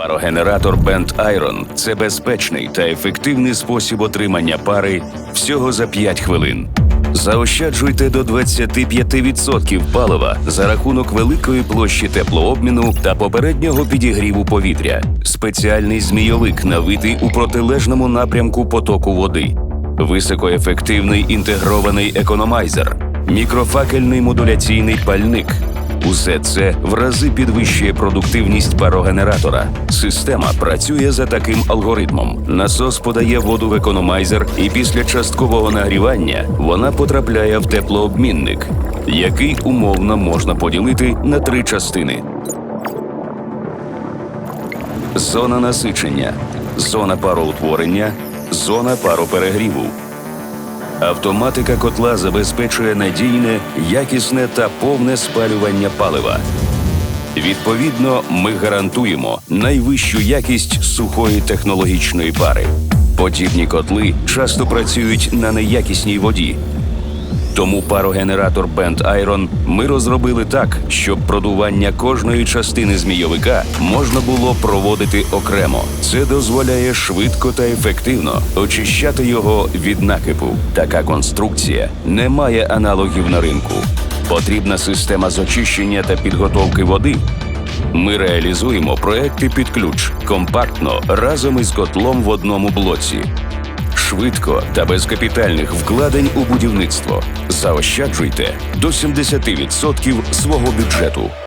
Парогенератор Band Iron – це безпечний та ефективний спосіб отримання пари всього за 5 хвилин. Заощаджуйте до 25% палива за рахунок великої площі теплообміну та попереднього підігріву повітря. Спеціальний змійовик навитий у протилежному напрямку потоку води. Високоефективний інтегрований економайзер, мікрофакельний модуляційний пальник. Усе це в рази підвищує продуктивність парогенератора. Система працює за таким алгоритмом: насос подає воду в економайзер, і після часткового нагрівання вона потрапляє в теплообмінник, який умовно можна поділити на три частини: зона насичення, зона пароутворення, зона пароперегріву. Автоматика котла забезпечує надійне, якісне та повне спалювання палива. Відповідно, ми гарантуємо найвищу якість сухої технологічної пари. Подібні котли часто працюють на неякісній воді. Тому парогенератор Band Iron ми розробили так, щоб продування кожної частини змійовика можна було проводити окремо. Це дозволяє швидко та ефективно очищати його від накипу. Така конструкція не має аналогів на ринку. Потрібна система з очищення та підготовки води. Ми реалізуємо проекти під ключ компактно разом із котлом в одному блоці швидко та без капітальних вкладень у будівництво. Заощаджуйте до 70% свого бюджету.